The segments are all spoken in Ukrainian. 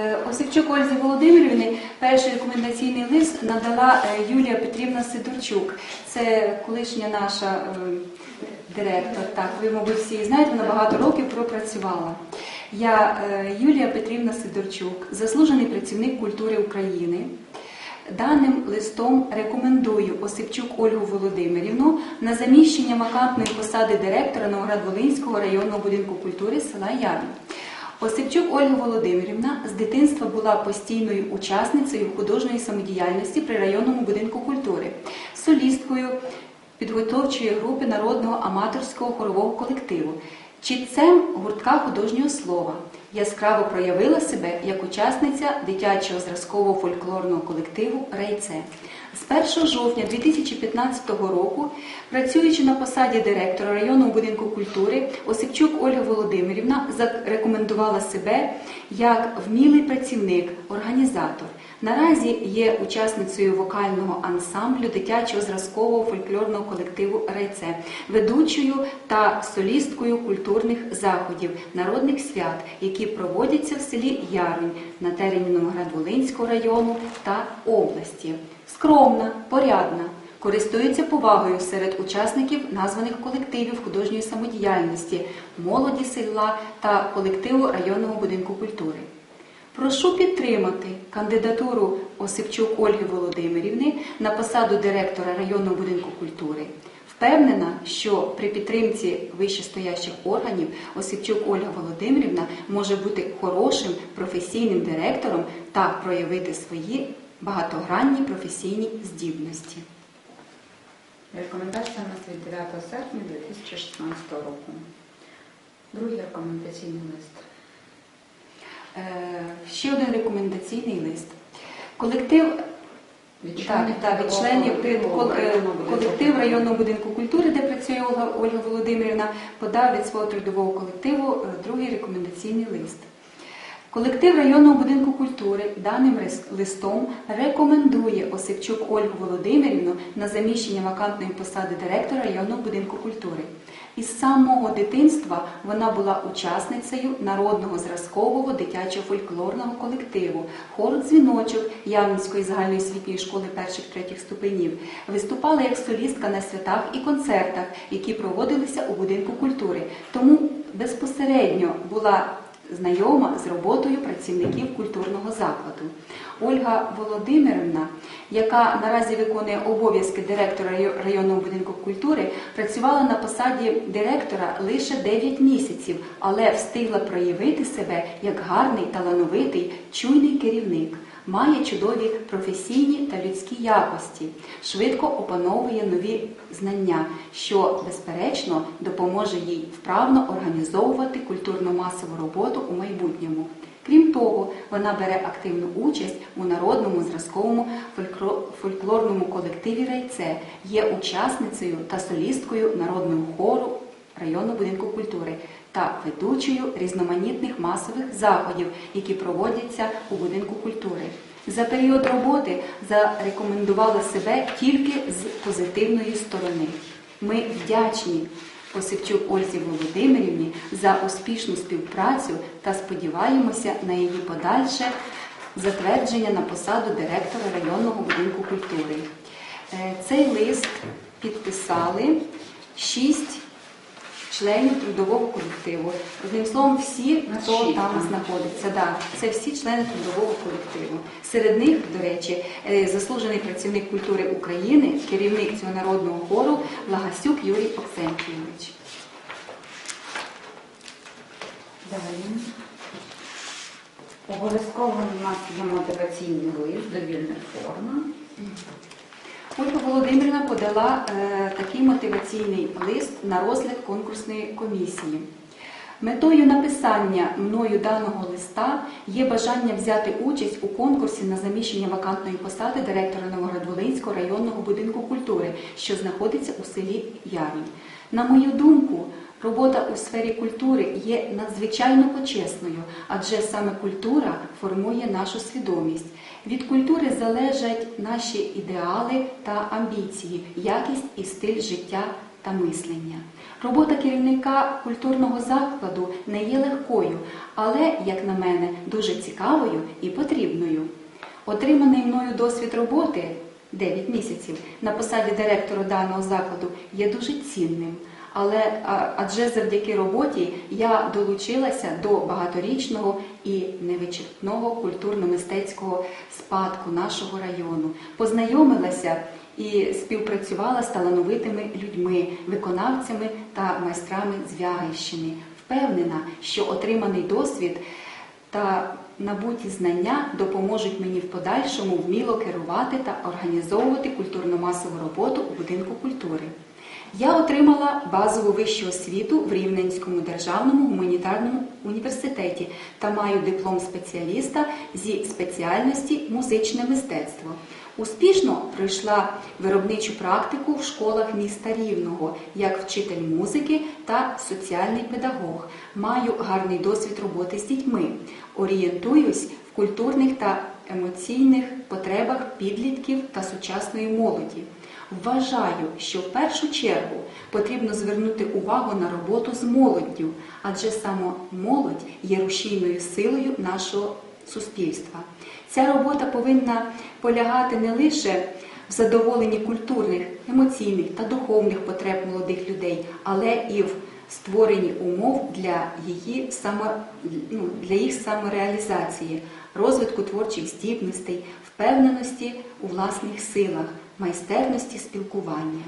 Е, Осипчук Ользі Володимирівні перший рекомендаційний лист надала е, Юлія Петрівна Сидорчук. Це колишня наша е, директор. Так, ви, мабуть, всі знаєте, вона багато років пропрацювала. Я Юлія Петрівна Сидорчук, заслужений працівник культури України. Даним листом рекомендую Осипчук Ольгу Володимирівну на заміщення вакантної посади директора Новоград-Волинського районного будинку культури села Ярин. Осипчук Ольга Володимирівна з дитинства була постійною учасницею художньої самодіяльності при районному будинку культури, солісткою підготовчої групи народного аматорського хорового колективу, чітцем гуртка художнього слова. Яскраво проявила себе як учасниця дитячого зразкового фольклорного колективу Рейце. З 1 жовтня 2015 року, працюючи на посаді директора районного будинку культури, Осипчук Ольга Володимирівна зарекомендувала себе як вмілий працівник, організатор. Наразі є учасницею вокального ансамблю дитячого зразкового фольклорного колективу Райце, ведучою та солісткою культурних заходів, народних свят, які проводяться в селі Ярунь на терені Новоград-Волинського району та області. Скромна, порядна, користується повагою серед учасників названих колективів художньої самодіяльності, молоді села та колективу районного будинку культури. Прошу підтримати кандидатуру Осипчук Ольги Володимирівни на посаду директора районного будинку культури. Впевнена, що при підтримці вищестоящих органів Осипчук Ольга Володимирівна може бути хорошим професійним директором та проявити свої багатогранні професійні здібності. Рекомендація у нас від 9 серпня 2016 року. Другий рекомендаційний лист. Е, Ще один рекомендаційний лист. Колектив Від Так, так, від членів кол- е, колектив районного будинку культури, де працює Ольга, Ольга Володимирівна, подав від свого трудового колективу е, другий рекомендаційний лист. Колектив районного будинку культури даним листом рекомендує Осипчук Ольгу Володимирівну на заміщення вакантної посади директора районного будинку культури. Із самого дитинства вона була учасницею народного зразкового дитячого фольклорного колективу хору дзвіночок Явницької загальної освітньої школи перших третіх ступенів. Виступала як солістка на святах і концертах, які проводилися у будинку культури. Тому безпосередньо була знайома з роботою працівників культурного закладу. Ольга Володимирівна, яка наразі виконує обов'язки директора районного будинку культури, працювала на посаді директора лише 9 місяців, але встигла проявити себе як гарний, талановитий, чуйний керівник. Має чудові професійні та людські якості, швидко опановує нові знання, що, безперечно, допоможе їй вправно організовувати культурно-масову роботу у майбутньому. Крім того, вона бере активну участь у народному зразковому фольклорному колективі Райце, є учасницею та солісткою народного хору районного будинку культури та ведучою різноманітних масових заходів, які проводяться у будинку культури. За період роботи зарекомендувала себе тільки з позитивної сторони. Ми вдячні Осипчук Ользі Володимирівні за успішну співпрацю та сподіваємося на її подальше затвердження на посаду директора районного будинку культури. Е, Цей лист підписали шість членів трудового колективу. Одним словом, всі, хто там знаходиться, да, це всі члени трудового колективу. Серед них, до речі, е, заслужений працівник культури України, керівник цього народного хору Лагасюк Юрій Оксентійович. Далі. Обов'язково у нас є мотиваційний лист, довільна форма. Ольга Володимирівна подала е, такий мотиваційний лист на розгляд конкурсної комісії. Метою написання мною даного листа є бажання взяти участь у конкурсі на заміщення вакантної посади директора Новоград-Волинського районного будинку культури, що знаходиться у селі Ярин. На мою думку, робота у сфері культури є надзвичайно почесною, адже саме культура формує нашу свідомість. Від культури залежать наші ідеали та амбіції, якість і стиль життя та мислення. Робота керівника культурного закладу не є легкою, але, як на мене, дуже цікавою і потрібною. Отриманий мною досвід роботи 9 місяців на посаді директора даного закладу є дуже цінним. Але адже завдяки роботі я долучилася до багаторічного і невичерпного культурно-мистецького спадку нашого району, познайомилася і співпрацювала з талановитими людьми, виконавцями та майстрами з Вягельщини. Впевнена, що отриманий досвід та набуті знання допоможуть мені в подальшому вміло керувати та організовувати культурно-масову роботу у будинку культури. Я отримала базову вищу освіту в Рівненському державному гуманітарному університеті та маю диплом спеціаліста зі спеціальності музичне мистецтво. Успішно пройшла виробничу практику в школах міста Рівного як вчитель музики та соціальний педагог. Маю гарний досвід роботи з дітьми. Орієнтуюсь в культурних та емоційних потребах підлітків та сучасної молоді. Вважаю, що в першу чергу потрібно звернути увагу на роботу з молоддю, адже саме молодь є рушійною силою нашого суспільства. Ця робота повинна полягати не лише в задоволенні культурних, емоційних та духовних потреб молодих людей, але і в створенні умов для її само, ну, для їх самореалізації, розвитку творчих здібностей, впевненості у власних силах, майстерності спілкування.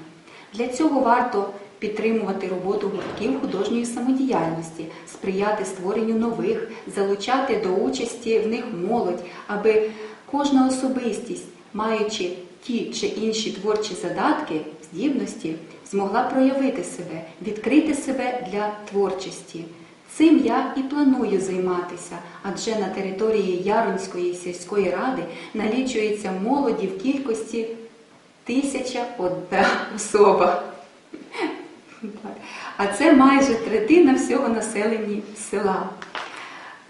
Для цього варто підтримувати роботу гуртків художньої самодіяльності, сприяти створенню нових, залучати до участі в них молодь, аби кожна особистість, маючи ті чи інші творчі задатки, здібності, змогла проявити себе, відкрити себе для творчості. Цим я і планую займатися, адже на території Яронської сільської ради налічується молоді в кількості тисяча одна особа. А це майже третина всього населення села.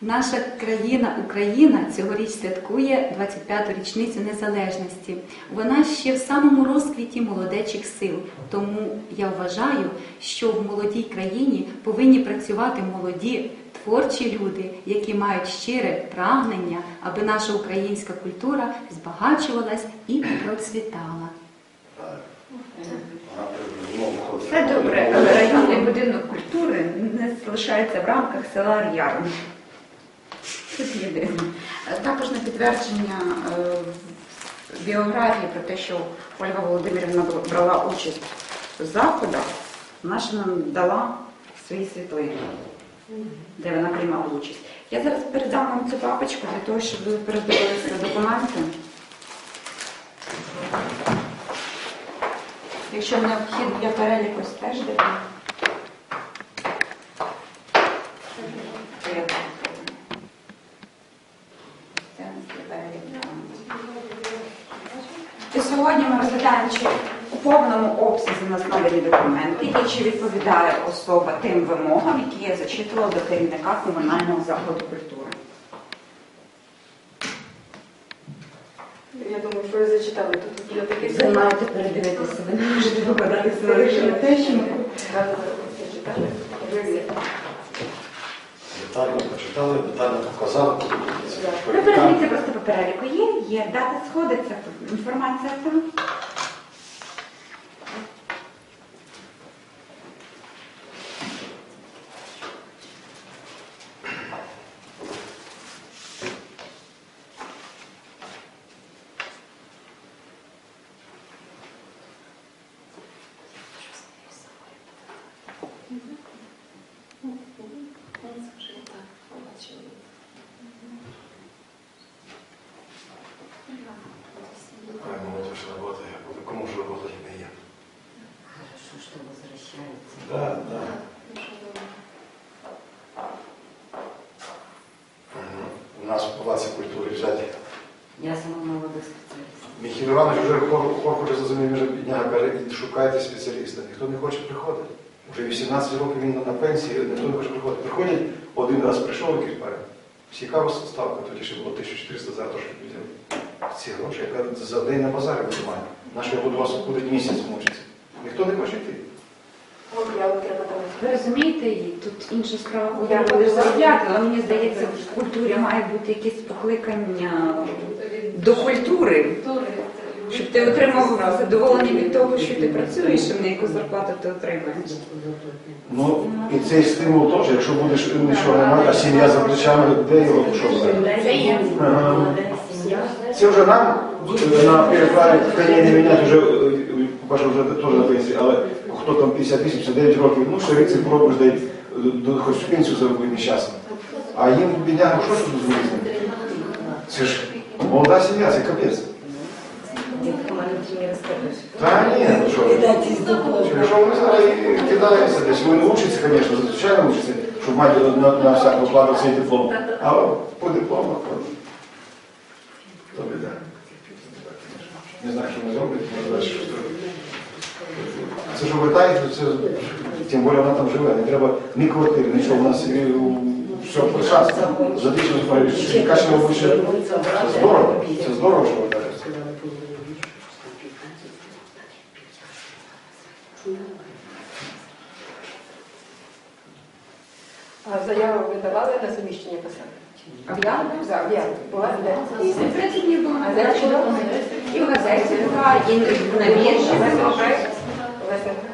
Наша країна, Україна, цьогоріч святкує 25-ту річницю незалежності. Вона ще в самому розквіті молодечих сил. Тому я вважаю, що в молодій країні повинні працювати молоді творчі люди, які мають щире прагнення, аби наша українська культура збагачувалась і процвітала. Все добре, але районний будинок культури не залишається в рамках села Ярин. Також на підтвердження е, біографії про те, що Ольга Володимирівна брала участь в заходах, вона нам дала свої світлини, де вона приймала участь. Я зараз передам вам цю папочку для того, щоб ви передивилися документи. Якщо необхідно, я перелік ось теж даю. Це я так зроблю. Це у нас є перелік документів. І сьогодні ми розглядаємо, чи у повному обсязі у документи, і чи відповідає особа тим вимогам, які я зачитувала до керівника комунального закладу культури. Я думаю, що ви зачитали тут Ви маєте передивитися, ви не можете лише на те, що ми Зачитали. Детально почитали, детально показали. Ви передивіться просто по переліку. Є, є, дати сходиться, інформація там. Правильно, вот ваша работа, я буду кому же работать не є. Хорошо, що возвращається. Да, да. Мгм. У нас в Палаці культури. Я сама молодий спеціаліст. Михайло Іванович вже хоче заземів вже підняв, каже, «І шукайте спеціаліста. Ніхто не хоче приходити. Вже 18 років він на пенсії, ніхто не хоче приходити. Приходять, один раз прийшов якийсь парень. Цікава ставка, тоді ще було 1400 за те, що підняли. Ці гроші, яка за день на базарі вимагає. На що я буду вас будуть місяць мучитися. Ніхто не хоче йти. Ви розумієте, і тут інша справа, куди будеш заробляти, але мені здається, в культурі має бути якесь покликання до культури, щоб ти отримав задоволення від того, що ти працюєш, і на яку зарплату ти отримаєш. Ну, і цей стимул теж, якщо будеш нічого немає, а сім'я за плечами, де його що буде? Це вже нам е, на переправі коней не міняти вже, Паша вже теж на пенсії, але хто там 58-59 років, ну ще рицарь пробуєш дай хоч пенсію заробити нещасно. А їм біднягам що ж тут зробити? Це ж молода сім'я, це капець. Та ні, ну що. Якщо вони зараз і кидаються десь, вони вчаться, звісно, звичайно вчаться, щоб мати на, на всяк випадок цей диплом. А по дипломах, то, біда. Не знаю, що зроблять, не знаю, що зроблять. Це що вертають, то це, тим більше вона там живе, не треба ні квартири, нічого, у нас все прекрасно. Задично справді, качество вище. Це здорово, це здорово, що вертається. А заяву ви давали на заміщення посади? А я Так, я. Була де? І 30 днів було на газеті, і в газеті, і на біржі. Grazie.